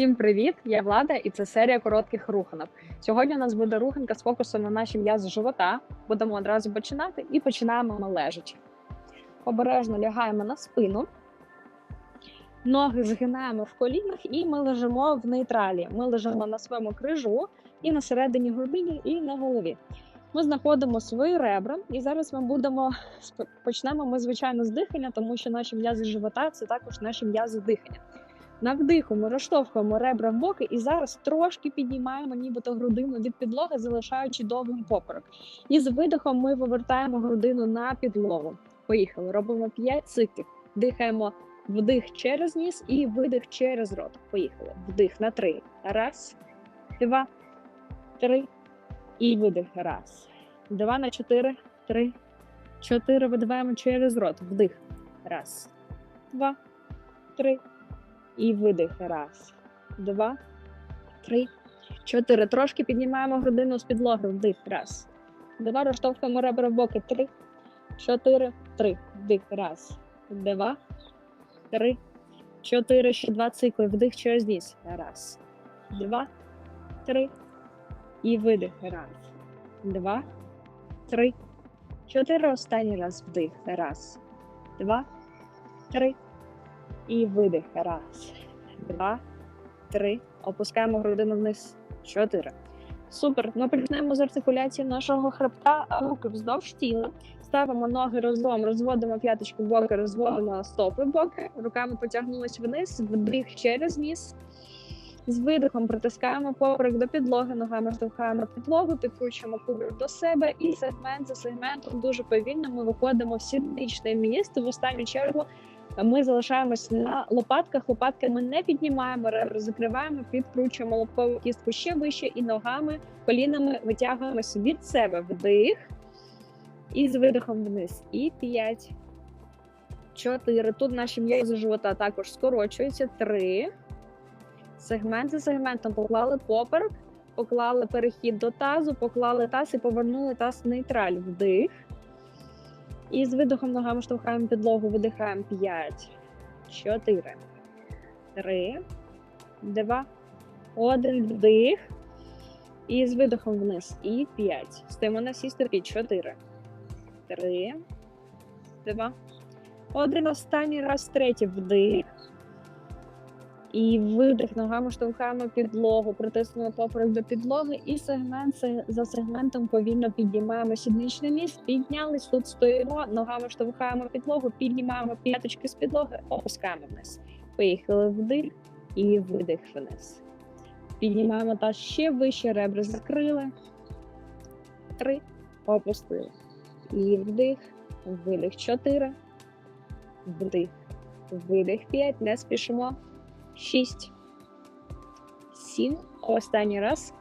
Всім привіт! Я Влада, і це серія коротких руханок. Сьогодні у нас буде руханка з фокусом на наші м'язи живота. Будемо одразу починати і починаємо ми лежачи. Обережно лягаємо на спину, ноги згинаємо в колінах, і ми лежимо в нейтралі. Ми лежимо на своєму крижу і на середині грудині, і на голові. Ми знаходимо свої ребра, і зараз ми будемо почнемо ми, звичайно, з дихання, тому що наші м'язи живота це також наші м'язи дихання. На вдиху ми розштовхуємо ребра в боки і зараз трошки піднімаємо нібито грудину від підлоги, залишаючи довгим поперек. І з видихом ми вивертаємо грудину на підлогу. Поїхали. Робимо 5 циклів. Дихаємо вдих через ніс і видих через рот. Поїхали. Вдих на 3. Раз, два, три. І видих. Раз. Два на чотири. Три. Чотири. Видихаємо через рот. Вдих. Раз, два, три. І видих. Раз, два, три, чотири. Трошки піднімаємо грудину з підлоги. Вдих. Раз. Два. Розштовхуємо ребра в боки. Три, чотири, три. Вдих. Раз, два, три, чотири. Ще два цикли. Вдих через ніс. Раз, два, три. І видих. Раз, два, три, чотири. Останній раз. Вдих. Раз, два, три. І видих. Раз, два, три. Опускаємо грудину вниз. Чотири. Супер. Ми почнемо з артикуляції нашого хребта, руки вздовж тіла. Ставимо ноги разом, розводимо п'яточку боки, розводимо стопи боки. Руками потягнулись вниз, вдих через ніс. З видихом притискаємо поперек до підлоги, ногами штовхаємо підлогу, підкручуємо кубик до себе і сегмент за сегментом дуже повільно ми виходимо в сідничне місце. В останню чергу ми залишаємось на лопатках. Лопатки ми не піднімаємо, ребра закриваємо, підкручуємо лобкову кістку ще вище і ногами, колінами витягуємося від себе вдих. І з видихом вниз. І 5. 4. Тут наші м'язи живота також скорочуються. 3. Сегмент за сегментом поклали поперек, поклали перехід до тазу, поклали таз і повернули таз в нейтраль. Вдих. І з видихом ногами штовхаємо підлогу, видихаємо 5, 4, 3, 2, 1. Вдих. І з видихом вниз. І 5. Стоїмо на всі стопі. 4, 3, 2, 1. Останній раз. Третій. Вдих. І видих ногами штовхаємо підлогу, притиснули поперек до підлоги, і сегмент за сегментом повільно піднімаємо сідничне місце, піднялись, тут стоїмо, ногами штовхаємо підлогу, піднімаємо п'яточки з підлоги, опускаємо вниз. Поїхали вдих і видих вниз. Піднімаємо та ще вище, ребра закрили. Три. Опустили. І вдих, видих. Чотири. Вдих. Видих. П'ять. Не спішимо. 6, 7. Останній раз.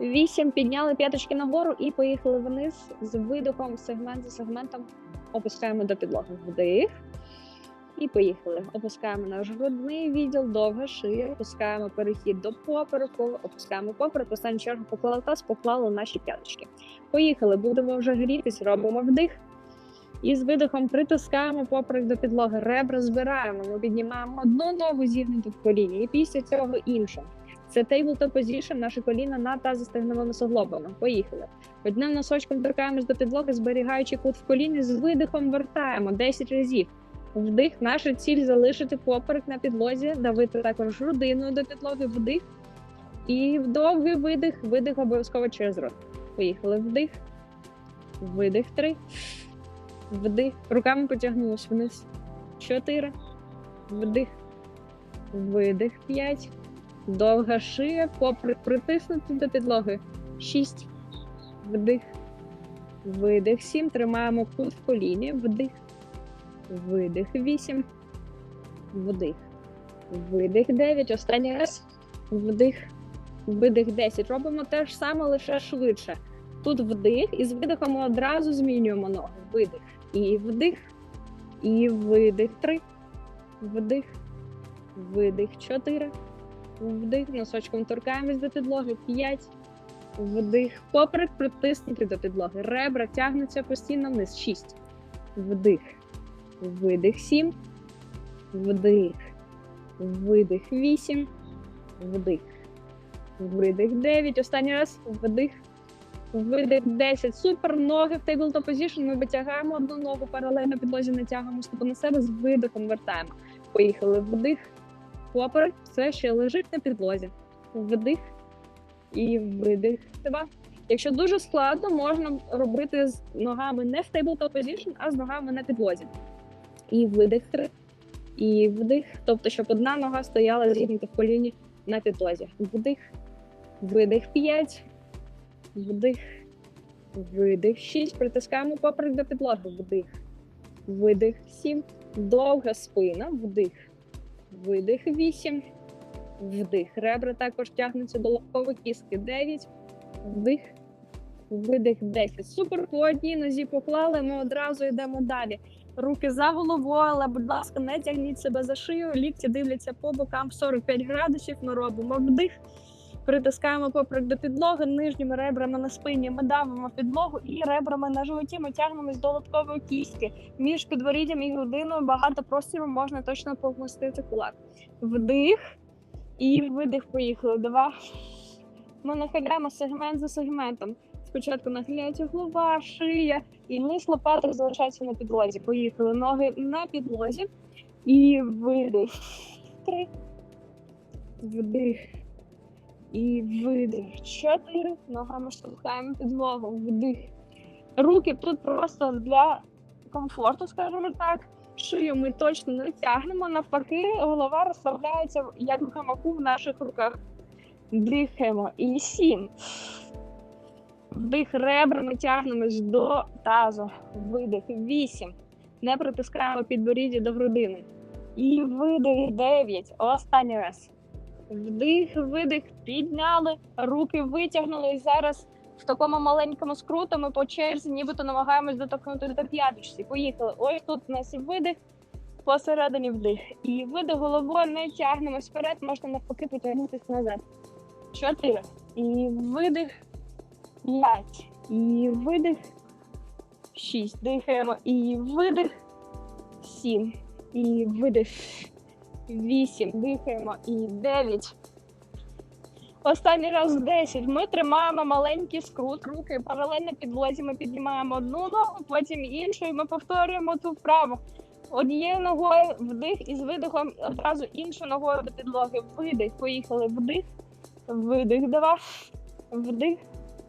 8. Підняли п'яточки нагору і поїхали вниз з видихом, сегмент за сегментом. Опускаємо до підлоги. Вдих. І поїхали. Опускаємо наш грудний відділ, довга шия, опускаємо перехід до попереку, опускаємо поперек, останню чергу поклали таз, поклали наші п'яточки. Поїхали, будемо вже грітись, робимо вдих. І з видихом притискаємо поперек до підлоги, ребра збираємо. Ми піднімаємо одну ногу зігнуту в коліні, і після цього іншу. Це tabletop position, наше коліна над тазостегновими суглобами. Поїхали. Одним носочком торкаємось до підлоги, зберігаючи кут в коліні, з видихом вертаємо 10 разів. Вдих, наша ціль залишити поперек на підлозі, давити також грудиною до підлоги, вдих. І довгий видих, видих обов'язково через рот. Поїхали. Вдих, видих, три. Вдих. Руками потягнулись вниз. Чотири. Вдих. Видих. П'ять. Довга шия. Попри притиснути до підлоги. Шість. Вдих. Видих. Сім. Тримаємо кут в коліні. Вдих. Видих. Вісім. Вдих. Видих. Дев'ять. Останній раз. Вдих. Видих. Десять. Робимо те ж саме, лише швидше. Тут вдих, і з видихом ми одразу змінюємо ноги. Видих. І вдих. І видих. Три. Вдих. Видих. Чотири. Вдих. Носочком торкаємось до підлоги. П'ять. Вдих. Поперек притиснути до підлоги. Ребра тягнуться постійно вниз. Шість. Вдих. Видих. Сім. Вдих. Видих. Вісім. Вдих. Видих 9. Останній раз. Вдих. Видих 10. Супер. Ноги в tabletop position. Ми витягаємо одну ногу паралельно підлозі, натягуємо стопу на себе, з видихом вертаємо. Поїхали. Вдих. Поперек. Все ще лежить на підлозі. Вдих. І видих. Два. Якщо дуже складно, можна робити з ногами не в tabletop position, а з ногами на підлозі. І видих три. І вдих. Тобто, щоб одна нога стояла зігнута в коліні на підлозі. Вдих. Видих 5. Вдих. Видих 6. Притискаємо поперек до підлоги. Вдих. Видих 7. Довга спина. Вдих. Видих 8. Вдих. Ребра також тягнуться до лобкової кістки. 9. Вдих. Видих 10. Супер. По одній нозі поклали. Ми одразу йдемо далі. Руки за головою, але, будь ласка, не тягніть себе за шию. Лікті дивляться по бокам 45 градусів. Ми робимо вдих. Притискаємо поперек до підлоги, нижніми ребрами на спині ми давимо підлогу і ребрами на животі ми тягнемось до лобкової кістки. Між підборіддям і грудиною багато простору можна точно помістити кулак. Вдих і видих. Поїхали. Два. Ми нахиляємо сегмент за сегментом. Спочатку нахиляється голова, шия і низ лопаток залишається на підлозі. Поїхали. Ноги на підлозі. І видих. Три. Вдих. І видих. Чотири. Ногами штовхаємо підлогу. Вдих. Руки тут просто для комфорту, скажімо так. Шию ми точно не тягнемо. Навпаки, голова розслабляється як в гамаку в наших руках. Дихаємо. І сім. Вдих ребрами тягнемось до тазу. Видих. Вісім. Не притискаємо підборіддя до грудини. І видих. Дев'ять. Останній раз. Вдих, видих, підняли, руки витягнули. І зараз в такому маленькому скруту ми по черзі, нібито намагаємось доторкнути до п'яточці. Поїхали. Ось тут у нас видих, посередині вдих. І видих головою не тягнемось вперед, можна навпаки потягнутися назад. Чотири. І видих. П'ять. І видих. Шість. Дихаємо. І видих. Сім. І видих. Вісім. Дихаємо. І дев'ять. Останній раз 10. Ми тримаємо маленький скрут, руки паралельно підлозі. Ми піднімаємо одну ногу, потім іншу, і ми повторюємо ту вправу. Однією ногою вдих і з видихом одразу іншою ногою до підлоги. Видих. Поїхали. Вдих. Видих. Два. Вдих.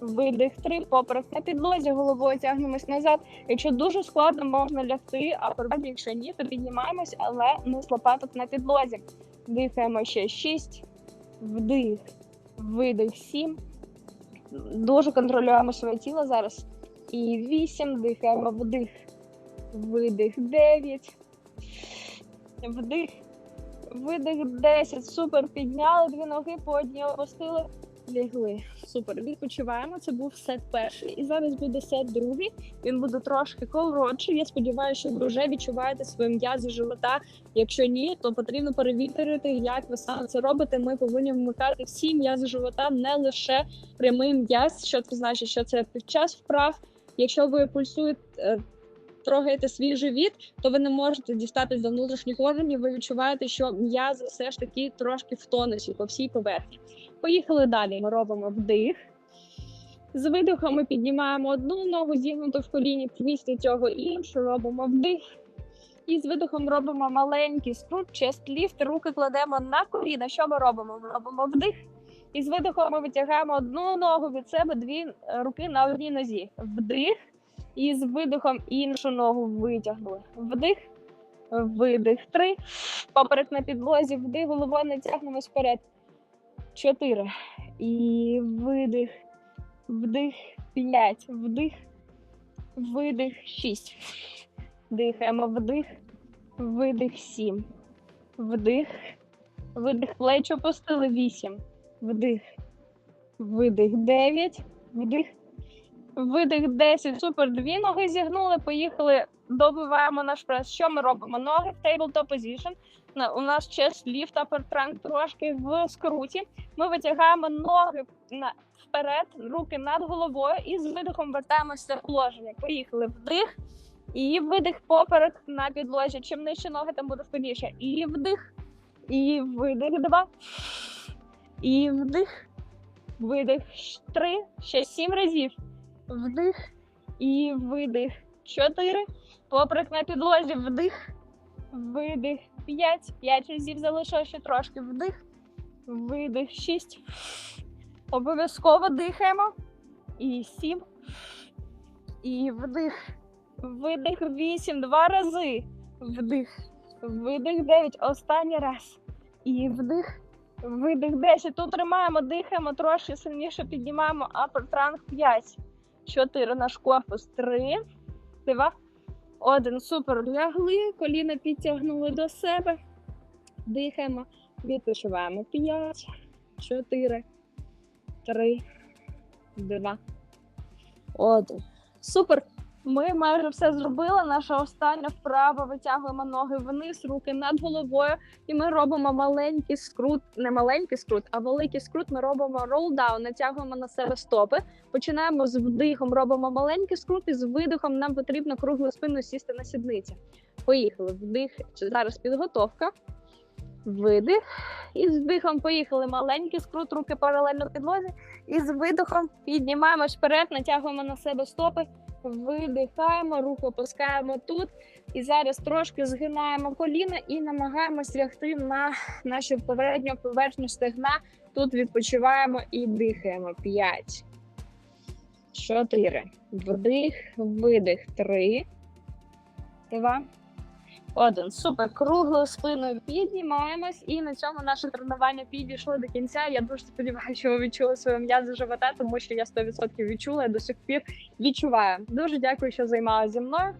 Видих. Три. Поперек на підлозі. Головою тягнемось назад. Якщо дуже складно, можна лягти, а перед, якщо ні, то піднімаємось, але не з лопаток на підлозі. Дихаємо ще шість. Вдих. Видих 7. Дуже контролюємо своє тіло зараз. І 8. Дихаємо вдих. Видих 9. Вдих. Видих 10. Супер. Підняли дві ноги по одній опустили. Лягли. Супер. Відпочиваємо. Це був сет перший. І зараз буде сет другий. Він буде трошки коротший. Я сподіваюся, що ви вже відчуваєте свої м'язи живота. Якщо ні, то потрібно перевірити, як ви саме це робите. Ми повинні вмикати всі м'язи живота, не лише прямий м'яз. Що це значить, що це під час вправ. Якщо ви пульсуєте, трогаєте свій живіт, то ви не можете дістатись до внутрішніх органів. Ви відчуваєте, що м'язи все ж таки трошки в тонусі по всій поверхні. Поїхали далі. Ми робимо вдих. З видихом ми піднімаємо одну ногу, зігнуту в коліні, після цього іншу робимо вдих. І з видихом робимо маленький скрут, чест ліфт, руки кладемо на коліна. Що ми робимо? Ми робимо вдих. І з видихом ми витягаємо одну ногу від себе, дві руки на одній нозі. Вдих. І з видихом іншу ногу витягнули. Вдих, видих. Три. Поперек на підлозі, вдих, головою натягнемось вперед. Чотири. І видих. Вдих. П'ять. Вдих. Видих. Шість. Дихаємо. Вдих. Видих. Сім. Вдих. Видих. Плечі опустили. Вісім. Вдих. Видих. Дев'ять. Вдих. Видих 10. Супер. Дві ноги зігнули. Поїхали. Добиваємо наш прес. Що ми робимо? Ноги в tabletop position. У нас чест ліфт, trunk трошки в скруті. Ми витягаємо ноги вперед, руки над головою і з видихом вертаємося в положення. Поїхали. Вдих. І видих поперек на підлозі. Чим нижче ноги, тим буде складніше. І вдих. І видих. Два. І вдих, видих. Три, ще сім разів. Вдих і видих. Чотири. Поприк на підлозі. Вдих. Видих. П'ять. П'ять разів залишилось ще трошки. Вдих. Видих. Шість. Обов'язково дихаємо. І сім. І вдих. Видих. Вісім. Два рази. Вдих. Видих. Дев'ять. Останній раз. І вдих. Видих 10. Тут тримаємо, дихаємо, трошки сильніше піднімаємо. Trunk 5. 4 наш корпус. 3. 2. 1. Супер. Лягли. Коліна підтягнули до себе. Дихаємо. Відпочиваємо. 5. 4. 3. 2. 1. Супер. Ми майже все зробили. Наша остання вправа. Витягуємо ноги вниз, руки над головою. І ми робимо маленький скрут, не маленький скрут, а великий скрут. Ми робимо ролдаун, натягуємо на себе стопи. Починаємо з вдихом, робимо маленький скрут, і з видихом нам потрібно круглу спину сісти на сідниці. Поїхали. Вдих. Зараз підготовка. Видих. І з вдихом поїхали. Маленький скрут, руки паралельно підлозі. І з видихом піднімаємось вперед, натягуємо на себе стопи. Видихаємо, руку опускаємо тут. І зараз трошки згинаємо коліна і намагаємось лягти на нашу передню поверхню стегна. Тут відпочиваємо і дихаємо. 5, 4, вдих, видих, 3, 2, 1. Супер. Круглою спиною піднімаємось, і на цьому наше тренування підійшло до кінця. Я дуже сподіваюся, що ви відчули своє м'язи живота, тому що я 100% відчула і до сих пір відчуваю. Дуже дякую, що займалися зі мною.